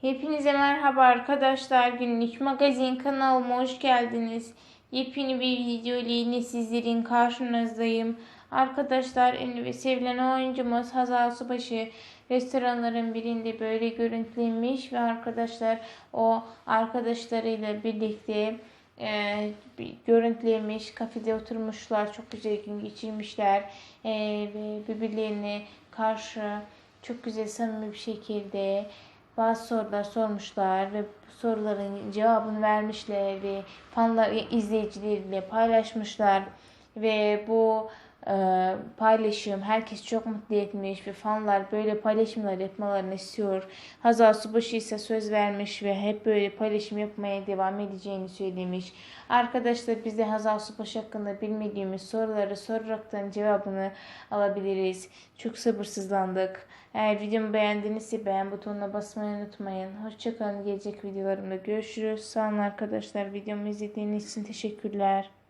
Hepinize merhaba arkadaşlar. Günlük magazin kanalıma hoş geldiniz. Yepyeni bir video ile yine sizlerin karşınızdayım. Arkadaşlar ünlü ve sevilen oyuncumuz Hazal Subaşı restoranların birinde böyle görüntülenmiş ve arkadaşlar o arkadaşlarıyla birlikte e, görüntülemiş. Kafede oturmuşlar. Çok güzel gün geçirmişler. E, ve birbirlerine karşı çok güzel samimi bir şekilde bazı sorular sormuşlar ve soruların cevabını vermişler ve fanlar izleyicileriyle paylaşmışlar. Ve bu paylaşım herkes çok mutlu etmiş ve fanlar böyle paylaşımlar yapmalarını istiyor. Hazal Subaşı ise söz vermiş ve hep böyle paylaşım yapmaya devam edeceğini söylemiş. Arkadaşlar biz de Hazal Subaşı hakkında bilmediğimiz soruları soraraktan cevabını alabiliriz. Çok sabırsızlandık. Eğer videomu beğendinizse beğen butonuna basmayı unutmayın. Hoşçakalın. Gelecek videolarımda görüşürüz. Sağ olun arkadaşlar. Videomu izlediğiniz için teşekkürler.